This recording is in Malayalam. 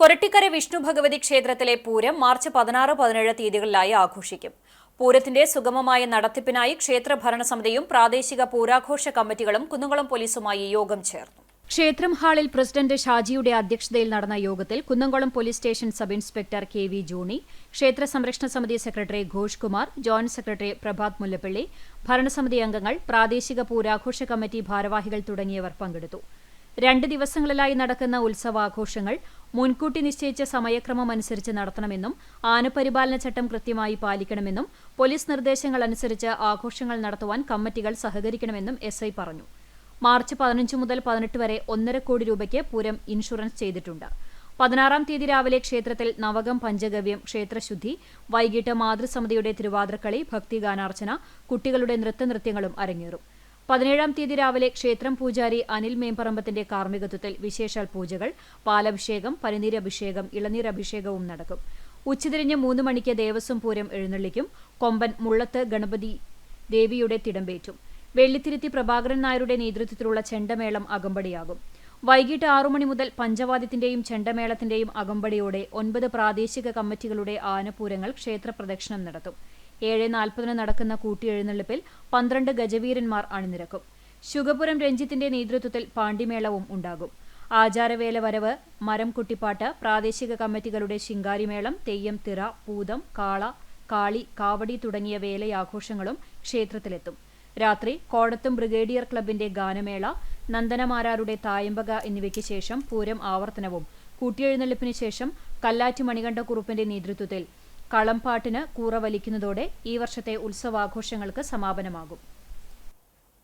കൊരട്ടിക്കര വിഷ്ണു ഭഗവതി ക്ഷേത്രത്തിലെ പൂരം മാർച്ച് പതിനാറ് പതിനേഴ് തീയതികളിലായി ആഘോഷിക്കും. പൂരത്തിന്റെ സുഗമമായ നടത്തിപ്പിനായി ക്ഷേത്ര ഭരണസമിതിയും പ്രാദേശിക പൂരാഘോഷ കമ്മിറ്റികളും കുന്നുകുളം പോലീസുമായി യോഗം ചേർന്നു. ക്ഷേത്രം ഹാളിൽ പ്രസിഡന്റ് ഷാജിയുടെ അധ്യക്ഷതയിൽ നടന്ന യോഗത്തിൽ Kunnamkulam police station sub inspector K V Johny ക്ഷേത്ര സംരക്ഷണ സമിതി secretary Ghosh Kumar joint secretary Prabhat Mullappally ഭരണസമിതി അംഗങ്ങൾ പ്രാദേശിക പൂരാഘോഷ കമ്മിറ്റി ഭാരവാഹികൾ തുടങ്ങിയവർ പങ്കെടുത്തു. രണ്ട് ദിവസങ്ങളിലായി നടക്കുന്ന ഉത്സവാഘോഷങ്ങൾ മുൻകൂട്ടി നിശ്ചയിച്ച സമയക്രമം അനുസരിച്ച് നടത്തണമെന്നും ആനപരിപാലന ചട്ടം കൃത്യമായി പാലിക്കണമെന്നും പോലീസ് നിർദ്ദേശങ്ങൾ അനുസരിച്ച് ആഘോഷങ്ങൾ നടത്തുവാൻ കമ്മിറ്റികൾ സഹകരിക്കണമെന്നും എസ് പറഞ്ഞു. മാർച്ച് പതിനഞ്ച് മുതൽ പതിനെട്ട് വരെ ഒന്നര കോടി രൂപയ്ക്ക് പൂരം ഇൻഷുറൻസ് ചെയ്തിട്ടുണ്ട്. പതിനാറാം തീയതി രാവിലെ ക്ഷേത്രത്തിൽ നവകം പഞ്ചഗവ്യം ക്ഷേത്രശുദ്ധി വൈകിട്ട് മാതൃസമിതിയുടെ തിരുവാതിരക്കളി ഭക്തിഗാനാർച്ചന കുട്ടികളുടെ നൃത്തനൃത്യങ്ങളും അരങ്ങേറും. പതിനേഴാം തീയതി രാവിലെ ക്ഷേത്രം പൂജാരി അനിൽ മേമ്പറമ്പത്തിന്റെ കാർമ്മികത്വത്തിൽ വിശേഷാൽ പൂജകൾ പാലഭിഷേകം പനിനീരഭിഷേകം ഇളനീരഭിഷേകവും നടക്കും. ഉച്ചതിരിഞ്ഞ് മൂന്ന് മണിക്ക് ദേവസ്വം പൂരം എഴുന്നള്ളിക്കും. കൊമ്പൻ മുള്ളത്ത് ഗണപതി ദേവിയുടെ തിടമ്പേറ്റും. വെള്ളിത്തിരുത്തി പ്രഭാകരൻ നായരുടെ നേതൃത്വത്തിലുള്ള ചെണ്ടമേളം അകമ്പടിയാകും. വൈകിട്ട് ആറുമണി മുതൽ പഞ്ചവാദ്യത്തിന്റെയും ചെണ്ടമേളത്തിന്റെയും അകമ്പടിയോടെ ഒൻപത് പ്രാദേശിക കമ്മിറ്റികളുടെ ആനപൂരങ്ങൾ ക്ഷേത്രപ്രദക്ഷിണം നടത്തും. ഏഴ് നാൽപ്പതിന് നടക്കുന്ന കൂട്ടിയെഴുന്നള്ളിപ്പിൽ പന്ത്രണ്ട് ഗജവീരന്മാർ അണിനിരക്കും. ശുഗപുരം രഞ്ജിത്തിന്റെ നേതൃത്വത്തിൽ പാണ്ടിമേളവും ഉണ്ടാകും. ആചാരവേല വരവ് മരം കുട്ടിപ്പാട്ട് പ്രാദേശിക കമ്മിറ്റികളുടെ ശിങ്കാരിമേളം തെയ്യം തിറ പൂതം കാള കാളി കാവടി തുടങ്ങിയ വേലയാഘോഷങ്ങളും ക്ഷേത്രത്തിലെത്തും. രാത്രി കോടത്തും ബ്രിഗേഡിയർ ക്ലബിന്റെ ഗാനമേള നന്ദനമാരാരുടെ തായമ്പക എന്നിവയ്ക്ക് ശേഷം പൂരം ആവർത്തനവും. കൂട്ടിയെഴുന്നള്ളിപ്പിന് ശേഷം കല്ലാറ്റി മണികണ്ഠക്കുറുപ്പിന്റെ നേതൃത്വത്തിൽ കളംപാട്ടിന് കൂറ വലിക്കുന്നതോടെ ഈ വർഷത്തെ ഉത്സവാഘോഷങ്ങൾക്ക് സമാപനമാകും